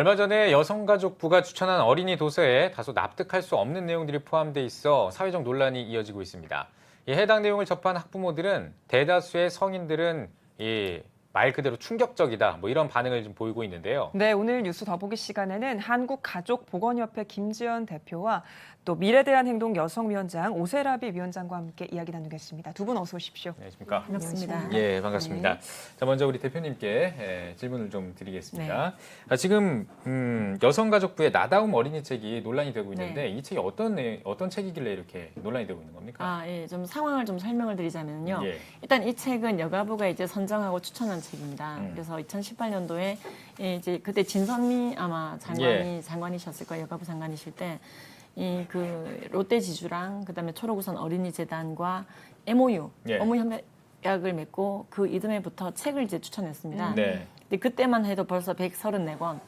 얼마 전에 여성가족부가 추천한 어린이 도서에 다소 납득할 수 없는 내용들이 포함돼 있어 사회적 논란이 이어지고 있습니다. 이 해당 내용을 접한 학부모들은 대다수의 성인들은 이 말 그대로 충격적이다 뭐 이런 반응을 좀 보이고 있는데요. 네, 오늘 뉴스 더보기 시간에는 한국가족보건협회 김지연 대표와 또 미래대한행동 여성위원장 오세라비 위원장과 함께 이야기 나누겠습니다. 두 분 어서 오십시오. 안녕하십니까? 반갑습니다. 예, 반갑습니다. 자, 먼저 우리 대표님께 예, 질문을 좀 드리겠습니다. 아, 지금 음, 여성가족부의 나다움 어린이 책이 논란이 되고 있는데 이 책이 어떤 내- 어떤 책이길래 이렇게 논란이 되고 있는 겁니까? 아, 예, 좀 상황을 좀 설명을 드리자면요. 예. 일단 이 책은 여가부가 이제 선정하고 추천한 책입니다. 음. 그래서 2018년도에 이제 그때 진선미 아마 장관이 예. 장관이셨을 거예요. 여가부 장관이실 때. 이 그 롯데 지주랑 그다음에 초록우선 어린이 재단과 MOU 예. 업무 협약을 맺고 그 이듬해부터 책을 이제 추천했습니다. 네. 근데 그때만 해도 벌써 134권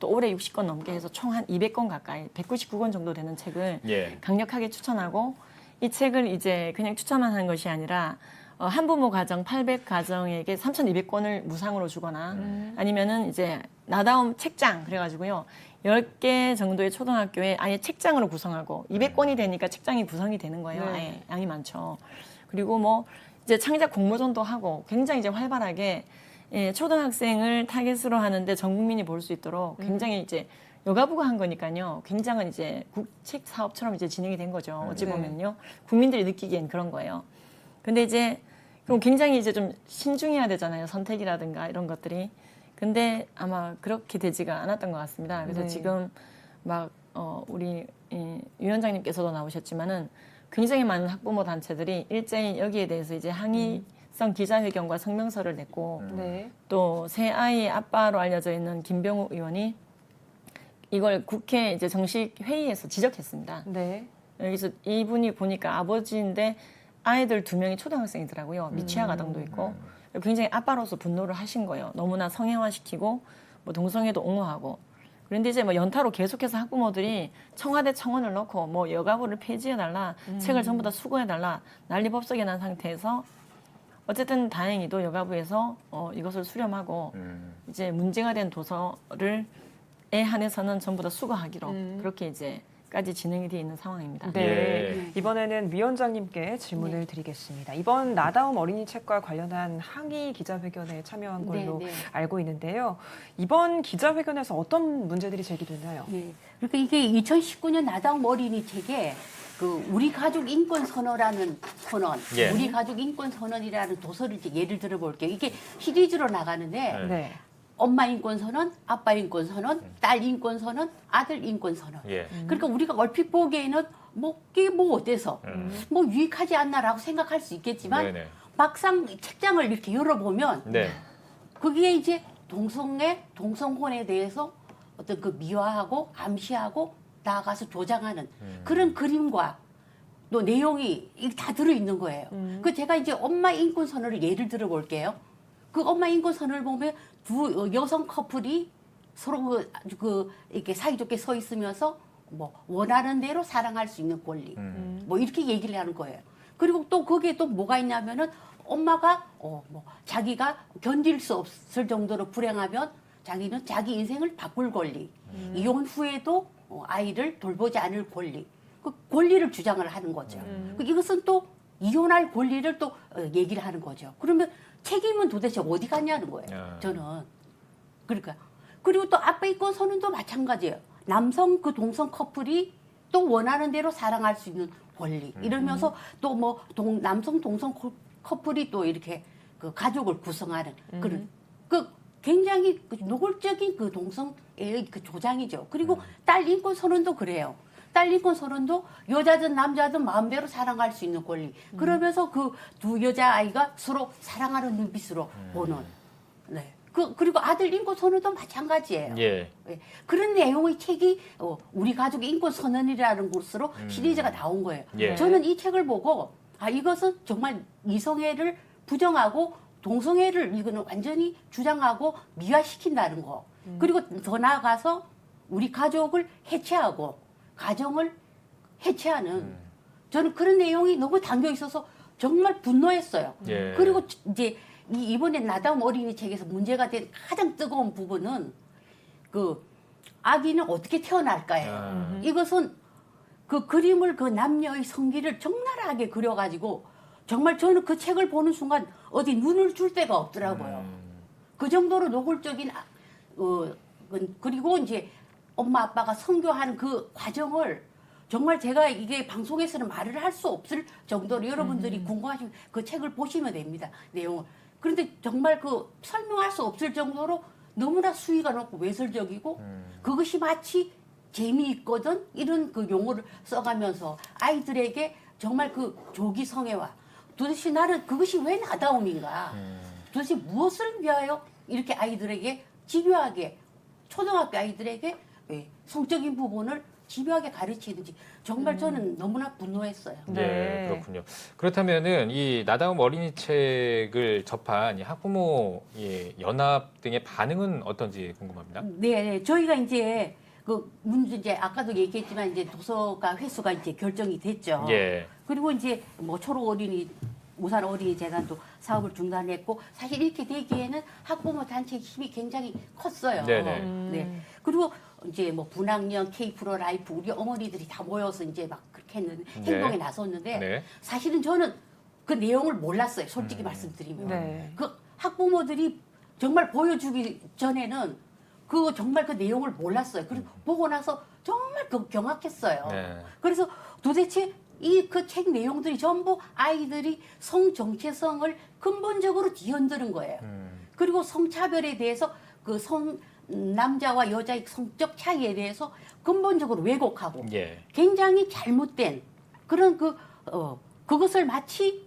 또 올해 60권 넘게 해서 총 한 200권 가까이 199권 정도 되는 책을 예. 강력하게 추천하고 이 책을 이제 그냥 추천만 한 것이 아니라 어, 한부모 가정 800 가정에게 3,200권을 무상으로 주거나 음. 아니면은 이제 나다움 책장 그래가지고요 10개 정도의 초등학교에 아예 책장으로 구성하고 200권이 되니까 책장이 구성이 되는 거예요. 네. 아예 양이 많죠. 그리고 뭐 이제 창작 공모전도 하고 굉장히 이제 활발하게 예, 초등학생을 타겟으로 하는데 전 국민이 볼 수 있도록 굉장히 이제 여가부가 한 거니까요. 굉장한 이제 국책 사업처럼 이제 진행이 된 거죠. 어찌 네. 보면요. 국민들이 느끼기엔 그런 거예요. 근데 이제 그럼 굉장히 이제 좀 신중해야 되잖아요. 선택이라든가 이런 것들이. 근데 아마 그렇게 되지가 않았던 것 같습니다. 그래서 네. 지금 막 어, 우리 이 위원장님께서도 나오셨지만은 굉장히 많은 학부모 단체들이 일제히 여기에 대해서 이제 항의성 기자회견과 성명서를 냈고 네. 또새 아이의 아빠로 알려져 있는 김병우 의원이 이걸 국회 이제 정식 회의에서 지적했습니다. 네. 여기서 이분이 보니까 아버지인데 아이들 두 명이 초등학생이더라고요. 미취학 아동도 있고 굉장히 아빠로서 분노를 하신 거예요. 너무나 성형화시키고 뭐 동성애도 옹호하고 그런데 이제 뭐 연타로 계속해서 학부모들이 청와대 청원을 넣고 뭐 여가부를 폐지해달라 책을 전부 다 수거해달라 난리 법석이 난 상태에서 어쨌든 다행히도 여가부에서 어, 이것을 수렴하고 음. 이제 문제가 된 도서를 에 한해서는 전부 다 수거하기로 음. 그렇게 이제 까지 진행이 되어 있는 상황입니다. 네. 예. 이번에는 위원장님께 질문을 드리겠습니다. 이번 나다움 어린이 책과 관련한 항의 기자회견에 참여한 걸로 네, 네. 알고 있는데요. 이번 기자회견에서 어떤 문제들이 제기됐나요? 네. 그러니까 이게 2019년 나다움 어린이 책에 그 우리 가족 인권 선언이라는 선언, 예. 우리 가족 인권 선언이라는 도서를 이제 예를 들어 볼게요. 이게 시리즈로 나가는데 네. 네. 엄마 인권 선언, 아빠 인권 선언, 딸 인권 선언, 아들 인권 선언. 예. 그러니까 우리가 얼핏 보기에는 뭐 이게 뭐 어때서 음. 뭐 유익하지 않나라고 생각할 수 있겠지만 네네. 막상 책장을 이렇게 열어보면 네. 그게 이제 동성애, 동성혼에 대해서 어떤 그 미화하고 암시하고 나아가서 조장하는 그런 그림과 또 내용이 다 들어있는 거예요. 그 제가 이제 엄마 인권 선언을 예를 들어 볼게요. 그 엄마 인권 선언을 보면 두 여성 커플이 서로 그, 그 이렇게 사이좋게 서 있으면서 뭐 원하는 대로 사랑할 수 있는 권리. 음. 뭐 이렇게 얘기를 하는 거예요. 그리고 또 거기에 또 뭐가 있냐면은 엄마가 어 뭐 자기가 견딜 수 없을 정도로 불행하면 자기는 자기 인생을 바꿀 권리, 이혼 후에도 어, 아이를 돌보지 않을 권리, 그 권리를 주장을 하는 거죠. 그 이것은 또 이혼할 권리를 또 어, 얘기를 하는 거죠. 그러면 책임은 도대체 어디 갔냐는 거예요. 아. 저는 그러니까 그리고 또 아빠 인권 선언도 마찬가지예요. 남성 그 동성 커플이 또 원하는 대로 사랑할 수 있는 권리 이러면서 또뭐 남성 동성 커- 커플이 또 이렇게 그 가족을 구성하는 그런 그 굉장히 그 노골적인 그 동성의 그 조장이죠. 그리고 딸 인권 선언도 그래요. 딸 인권 선언도 여자든 남자든 마음대로 사랑할 수 있는 권리. 그러면서 그 두 여자 아이가 서로 사랑하는 눈빛으로 보는. 네. 그 그리고 아들 인권 선언도 마찬가지예요. 예. 예. 그런 내용의 책이 어, 우리 가족 인권 선언이라는 곳으로 시리즈가 나온 거예요. 예. 저는 이 책을 보고 아 이것은 정말 이성애를 부정하고 동성애를 이거는 완전히 주장하고 미화시킨다는 거. 그리고 더 나아가서 우리 가족을 해체하고 가정을 해체하는 저는 그런 내용이 너무 담겨 있어서 정말 분노했어요. 예. 그리고 이제 이 이번에 나다움 어린이 책에서 문제가 된 가장 뜨거운 부분은 그 아기는 어떻게 태어날까요? 아. 이것은 그 그림을 그 남녀의 성기를 적나라하게 그려가지고 정말 저는 그 책을 보는 순간 어디 눈을 줄 데가 없더라고요. 음. 그 정도로 노골적인 아- 어 그- 그리고 이제 엄마 아빠가 성교하는 그 과정을 정말 제가 이게 방송에서는 말을 할 수 없을 정도로 여러분들이 궁금하시면 그 책을 보시면 됩니다 내용을 그런데 정말 그 설명할 수 없을 정도로 너무나 수위가 높고 외설적이고 음. 그것이 마치 재미있거든 이런 그 용어를 써가면서 아이들에게 정말 그 조기 성애와 도대체 나는 그것이 왜 나다움인가 음. 도대체 무엇을 위하여 이렇게 아이들에게 집요하게 초등학교 아이들에게 예, 성적인 부분을 집요하게 가르치는지 정말 저는 너무나 분노했어요. 네, 네. 그렇군요. 그렇다면은 이 나다움 어린이 책을 접한 이 학부모 예, 연합 등의 반응은 어떤지 궁금합니다. 네, 네. 저희가 이제 그 문제 이제 아까도 얘기했지만 이제 도서가 횟수가 이제 결정이 됐죠. 예. 그리고 이제 뭐 초록 어린이 우산 어린이 재단도 사업을 중단했고 사실 이렇게 되기에는 학부모 단체의 힘이 굉장히 컸어요. 네네. 음. 네. 그리고 이제 뭐 분학년 K 프로 라이프 우리 어머니들이 다 모여서 이제 막 그렇게 했는데 네. 행동에 나섰는데 네. 사실은 저는 그 내용을 몰랐어요. 솔직히 말씀드리면. 네. 그 학부모들이 정말 보여주기 전에는 그 정말 그 내용을 몰랐어요. 그리고 보고 나서 정말 그 경악했어요. 네. 그래서 도대체 이 그 책 내용들이 전부 아이들이 성 정체성을 근본적으로 뒤흔드는 거예요. 음. 그리고 성차별에 대해서 그성 남자와 여자의 성적 차이에 대해서 근본적으로 왜곡하고 예. 굉장히 잘못된 그런 그 어, 그것을 마치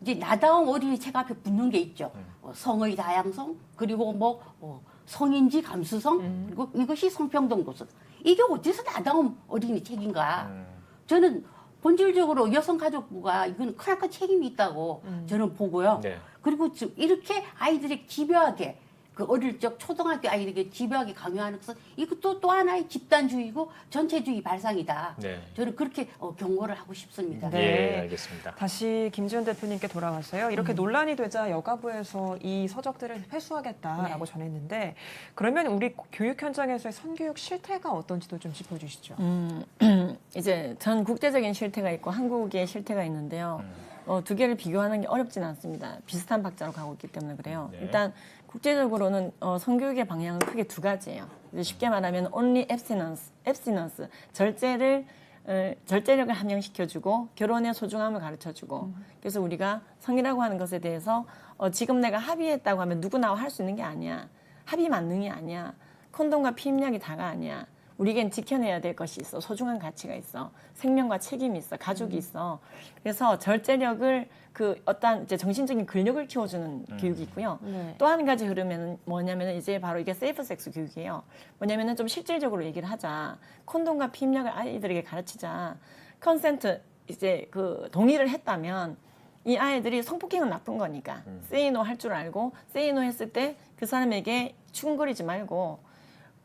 이제 나다운 어린이 책 앞에 붙는 게 있죠. 음. 어, 성의 다양성 그리고 뭐 어, 성인지 감수성 음. 그리고 이것이 성평등 도서 이게 어디서 나다운 어린이 책인가? 음. 저는 본질적으로 여성가족부가 이건 크나큰 책임이 있다고 저는 보고요. 네. 그리고 이렇게 아이들에게 집요하게 그 어릴 적 초등학교 아이들에게 집요하게 강요하는 것은 이것도 또 하나의 집단주의고 전체주의 발상이다. 네. 저는 그렇게 어, 경고를 하고 싶습니다. 네. 예, 알겠습니다. 다시 김지현 대표님께 돌아와서요. 이렇게 논란이 되자 여가부에서 이 서적들을 회수하겠다라고 전했는데 그러면 우리 교육 현장에서의 선교육 실태가 어떤지도 좀 짚어주시죠. 음, 이제 전 국제적인 실태가 있고 한국의 실태가 있는데요. 음. 어, 두 개를 비교하는 게 어렵진 않습니다. 비슷한 박자로 가고 있기 때문에 그래요. 네. 일단 국제적으로는 어, 성교육의 방향은 크게 두 가지예요. 쉽게 말하면 only abstinence, abstinence 절제를 어, 절제력을 함양시켜주고 결혼의 소중함을 가르쳐주고 그래서 우리가 성이라고 하는 것에 대해서 어, 지금 내가 합의했다고 하면 누구나 할 수 있는 게 아니야. 합의 만능이 아니야. 콘돔과 피임약이 다가 아니야. 우리에겐 지켜내야 될 것이 있어. 소중한 가치가 있어. 생명과 책임이 있어. 가족이 있어. 그래서 절제력을 그 어떤 이제 정신적인 근력을 키워주는 교육이 있고요. 네. 또한 가지 흐름에는 뭐냐면은 이제 바로 이게 세이프 섹스 교육이에요. 뭐냐면은 좀 실질적으로 얘기를 하자. 콘돔과 피임약을 아이들에게 가르치자. 컨센트 이제 그 동의를 했다면 이 아이들이 성폭행은 나쁜 거니까 세이노 할 줄 알고 세이노 했을 때 그 사람에게 추궁거리지 말고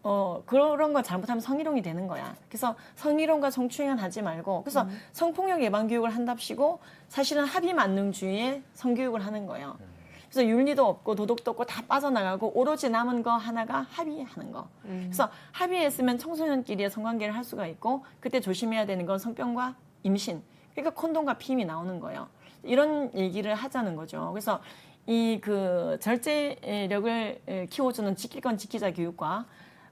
어 그런 거 잘못하면 성희롱이 되는 거야. 그래서 성희롱과 성추행은 하지 말고 그래서 성폭력 예방 교육을 한답시고 사실은 합의 만능주의의 성교육을 하는 거예요. 그래서 윤리도 없고 도덕도 없고 다 빠져나가고 오로지 남은 거 하나가 합의하는 거. 그래서 합의했으면 청소년끼리의 성관계를 할 수가 있고 그때 조심해야 되는 건 성병과 임신. 그러니까 콘돔과 피임이 나오는 거예요. 이런 얘기를 하자는 거죠. 그래서 이 그 절제력을 에, 키워주는 지킬 건 지키자 교육과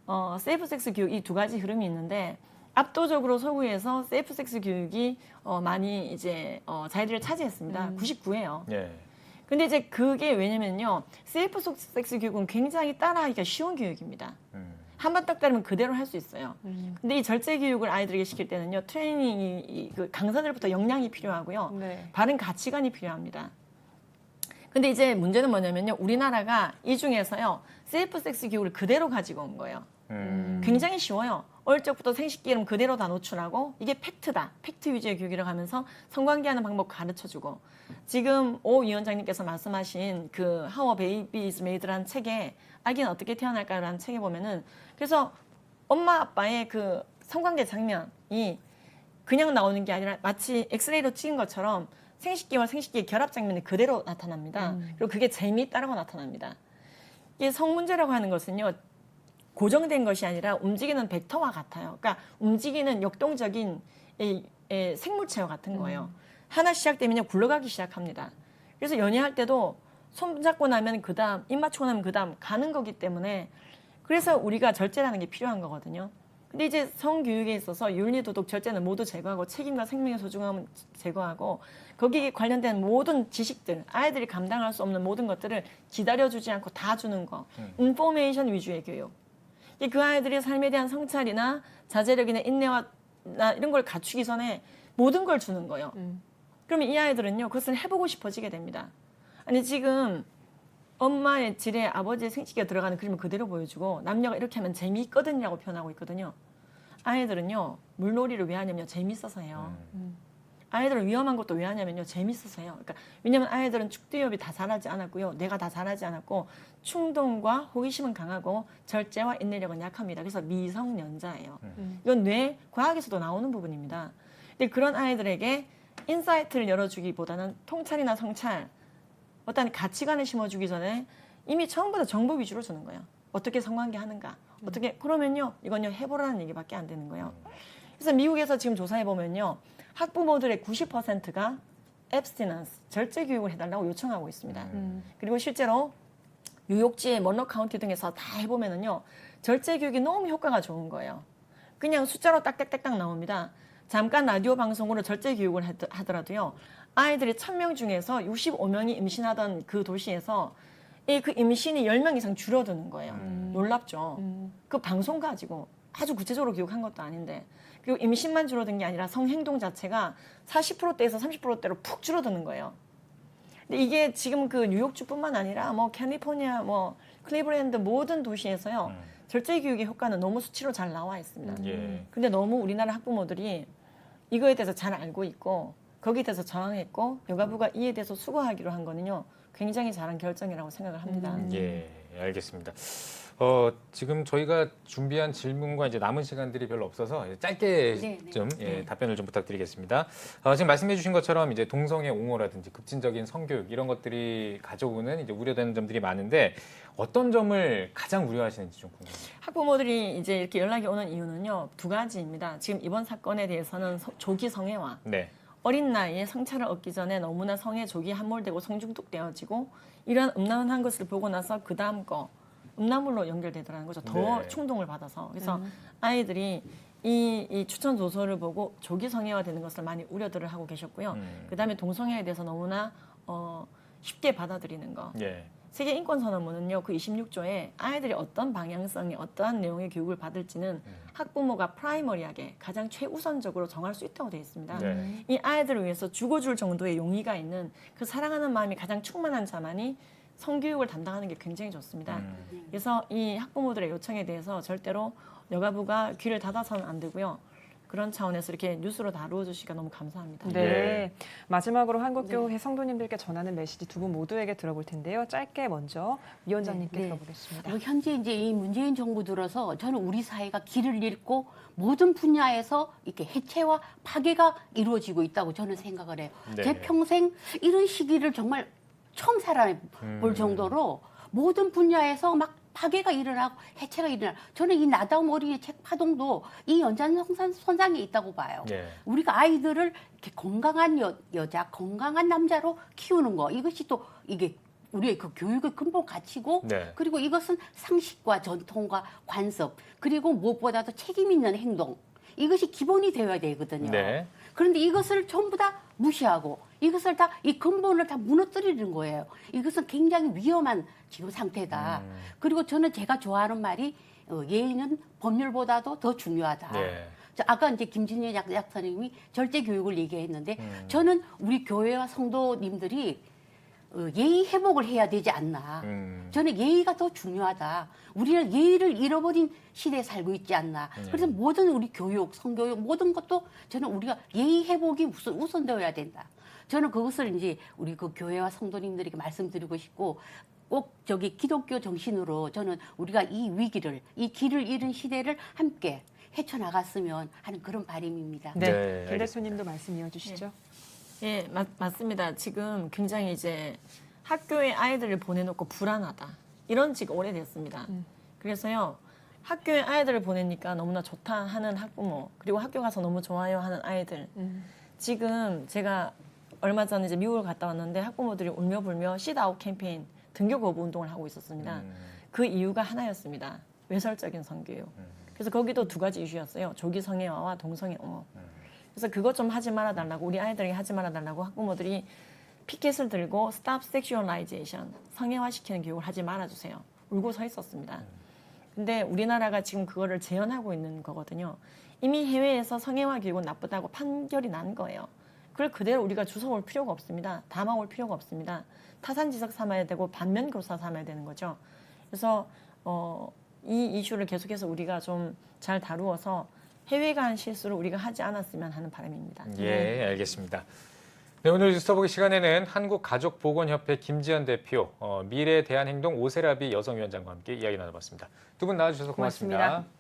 어, 세이프 섹스 교육 이 두 가지 흐름이 있는데 압도적으로 서구에서 세이프 섹스 교육이 어, 많이 이제 어, 자리를 차지했습니다. 99예요. 예. 근데 이제 그게 왜냐면요. 세이프 섹스 교육은 굉장히 따라하기가 쉬운 교육입니다. 음. 한번 딱 따르면 그대로 할 수 있어요. 근데 이 절제 교육을 아이들에게 시킬 때는요. 트레이닝이 이- 그 강사들부터 역량이 필요하고요. 네. 바른 가치관이 필요합니다. 근데 이제 문제는 뭐냐면요. 우리나라가 이 중에서요. 세이프 섹스 교육을 그대로 가지고 온 거예요. 음. 굉장히 쉬워요. 어릴 적부터 생식기 이름 그대로 다 노출하고 이게 팩트다. 팩트 위주의 교육이라고 하면서 성관계하는 방법 가르쳐주고 지금 오 위원장님께서 말씀하신 그 How a Baby is Made라는 책에 아기는 어떻게 태어날까라는 책에 보면은 그래서 엄마 아빠의 그 성관계 장면이 그냥 나오는 게 아니라 마치 엑스레이로 찍은 것처럼 생식기와 생식기의 결합 장면이 그대로 나타납니다. 그리고 그게 재미있다라고 나타납니다. 이게 성 문제라고 하는 것은요. 고정된 것이 아니라 움직이는 벡터와 같아요. 그러니까 움직이는 역동적인 이, 이 생물체와 같은 거예요. 하나 시작되면요 굴러가기 시작합니다. 그래서 연애할 때도 손 잡고 나면 그 다음 입 맞추고 나면 그 다음 가는 거기 때문에 그래서 우리가 절제라는 게 필요한 거거든요. 근데 이제 성교육에 있어서 윤리, 도덕, 절제는 모두 제거하고 책임과 생명의 소중함은 제거하고 거기에 관련된 모든 지식들, 아이들이 감당할 수 없는 모든 것들을 기다려주지 않고 다 주는 거. 인포메이션 위주의 교육. 이그 아이들이 삶에 대한 성찰이나 자제력이나 인내와 나 이런 걸 갖추기 전에 모든 걸 주는 거예요. 음. 그러면 이 아이들은요, 그것을 해보고 싶어지게 됩니다. 아니, 지금 엄마의 질에 아버지의 생식기가 들어가는 그림을 그대로 보여주고 남녀가 이렇게 하면 재미있거든이라고 표현하고 있거든요. 아이들은요, 물놀이를 왜 하냐면요, 재밌어서 해요. 음. 아이들은 위험한 것도 왜 하냐면요, 재밌어서 해요. 그러니까 왜냐면 아이들은 축두협이 다 잘하지 않았고요, 내가 다 잘하지 않았고 충동과 호기심은 강하고 절제와 인내력은 약합니다. 그래서 미성년자예요. 음. 이건 뇌 과학에서도 나오는 부분입니다. 근데 그런 아이들에게 인사이트를 열어주기보다는 통찰이나 성찰, 어떤 가치관을 심어주기 전에 이미 처음부터 정보 위주로 주는 거예요. 어떻게 성관계 하는가? 어떻게 그러면요 이건요 해보라는 얘기밖에 안 되는 거예요. 그래서 미국에서 지금 조사해 보면요 학부모들의 90%가 abstinence 절제 교육을 해달라고 요청하고 있습니다. 음. 그리고 실제로 뉴욕주의 먼로 카운티 등에서 다 해보면은요 절제 교육이 너무 효과가 좋은 거예요. 그냥 숫자로 딱딱딱딱 나옵니다. 잠깐 라디오 방송으로 절제 교육을 하더- 하더라도요 아이들이 1000명 중에서 65명이 임신하던 그 도시에서 이 그 임신이 10명 이상 줄어드는 거예요. 놀랍죠. 음. 그 방송 가지고 아주 구체적으로 교육한 것도 아닌데 그리고 임신만 줄어든 게 아니라 성행동 자체가 40%대에서 30%대로 푹 줄어드는 거예요. 근데 이게 지금 그 뉴욕주뿐만 아니라 뭐 캘리포니아, 뭐 클리브랜드 모든 도시에서요 음. 절제 교육의 효과는 너무 수치로 잘 나와 있습니다. 예. 근데 너무 우리나라 학부모들이 이거에 대해서 잘 알고 있고 거기에 대해서 저항했고 여가부가 이에 대해서 수고하기로 한 거는요 굉장히 잘한 결정이라고 생각을 합니다. 음. 예, 알겠습니다. 어, 지금 저희가 준비한 질문과 이제 남은 시간들이 별로 없어서 짧게 네, 네. 좀 예, 답변을 좀 부탁드리겠습니다. 어, 지금 말씀해주신 것처럼 이제 동성애 옹호라든지 급진적인 성교육 이런 것들이 가져오는 이제 우려되는 점들이 많은데 어떤 점을 가장 우려하시는지 좀 궁금합니다. 학부모들이 이제 이렇게 연락이 오는 이유는요 두 가지입니다. 지금 이번 사건에 대해서는 서- 조기 성애와 네, 어린 나이에 성차를 얻기 전에 너무나 성에 조기 함몰되고 성중독되어지고 이런 음란한 것을 보고 나서 그 다음 거 음란물로 연결되더라는 거죠. 더 네. 충동을 받아서 그래서 아이들이 이, 이 추천 도서를 보고 조기 성애화되는 것을 많이 우려들을 하고 계셨고요. 음. 그 다음에 동성애에 대해서 너무나 어, 쉽게 받아들이는 거. 예, 세계 인권 선언문은요 그 26조에 아이들이 어떤 방향성의 어떠한 내용의 교육을 받을지는 음. 학부모가 프라이머리하게 가장 최우선적으로 정할 수 있다고 되어 있습니다. 네. 이 아이들을 위해서 죽어줄 정도의 용의가 있는 그 사랑하는 마음이 가장 충만한 자만이 성교육을 담당하는 게 굉장히 좋습니다. 음. 그래서 이 학부모들의 요청에 대해서 절대로 여가부가 귀를 닫아서는 안 되고요. 그런 차원에서 이렇게 뉴스로 다루어 주시니까 너무 감사합니다. 네. 예. 마지막으로 한국교회 성도님들께 전하는 메시지 두 분 모두에게 들어볼 텐데요. 짧게 먼저 위원장님께 네, 네. 들어보겠습니다. 뭐 현재 이제 이 문재인 정부 들어서 저는 우리 사회가 길을 잃고 모든 분야에서 이렇게 해체와 파괴가 이루어지고 있다고 저는 생각을 해요. 네. 제 평생 이런 시기를 정말 처음 살아볼 음. 정도로 모든 분야에서 막 파괴가 일어나고 해체가 일어나. 저는 이 나다움 어린이 책 파동도 이 연장 선상 선상에 있다고 봐요. 예, 우리가 아이들을 이렇게 건강한 여, 여자, 건강한 남자로 키우는 거 이것이 또 이게 우리의 그 교육의 근본 가치고 네. 그리고 이것은 상식과 전통과 관습 그리고 무엇보다도 책임 있는 행동 이것이 기본이 되어야 되거든요. 네. 그런데 이것을 전부 다 무시하고 이것을 다 이 근본을 다 무너뜨리는 거예요. 이것은 굉장히 위험한 지금 상태다. 음. 그리고 저는 제가 좋아하는 말이 어, 예의는 법률보다도 더 중요하다. 네. 저 아까 이제 김진희 약, 약사님이 절제 교육을 얘기했는데 음. 저는 우리 교회와 성도님들이 어, 예의 회복을 해야 되지 않나. 음. 저는 예의가 더 중요하다. 우리는 예의를 잃어버린 시대에 살고 있지 않나. 네. 그래서 모든 우리 교육, 성교육 모든 것도 저는 우리가 예의 회복이 우선 우선되어야 된다. 저는 그것을 이제 우리 그 교회와 성도님들에게 말씀드리고 싶고 꼭 저기 기독교 정신으로 저는 우리가 이 위기를 이 길을 잃은 시대를 함께 헤쳐나갔으면 하는 그런 바람입니다. 네, 네, 김 대표님도 말씀 이어주시죠. 예, 맞, 맞습니다. 지금 굉장히 이제 학교에 아이들을 보내놓고 불안하다. 이런 지가 오래됐습니다. 음. 그래서요, 학교에 아이들을 보내니까 너무나 좋다 하는 학부모 그리고 학교 가서 너무 좋아요 하는 아이들 음. 지금 제가 얼마 전에 이제 미국을 갔다 왔는데 학부모들이 울며 불며 시드아웃 캠페인 등교 거부 운동을 하고 있었습니다. 음. 그 이유가 하나였습니다. 외설적인 성교육. 그래서 거기도 두 가지 이슈였어요. 조기 성애화와 동성애 옹호. 그래서 그것 좀 하지 말아 달라고 우리 아이들에게 하지 말아 달라고 학부모들이 피켓을 들고 스탑 섹슈얼라이제이션 성애화 시키는 교육을 하지 말아 주세요. 울고 서 있었습니다. 근데 우리나라가 지금 그거를 재현하고 있는 거거든요. 이미 해외에서 성애화 교육은 나쁘다고 판결이 난 거예요. 그걸 그대로 우리가 주워올 필요가 없습니다. 담아올 필요가 없습니다. 타산지석 삼아야 되고 반면 교사 삼아야 되는 거죠. 그래서 어, 이 이슈를 계속해서 우리가 좀 잘 다루어서 해외가 한 실수를 우리가 하지 않았으면 하는 바람입니다. 예, 알겠습니다. 네, 오늘 뉴스 터보기 시간에는 한국가족보건협회 김지연 대표, 어, 미래에 대한 행동 오세라비 여성위원장과 함께 이야기 나눠봤습니다. 두 분 나와주셔서 고맙습니다. 고맙습니다.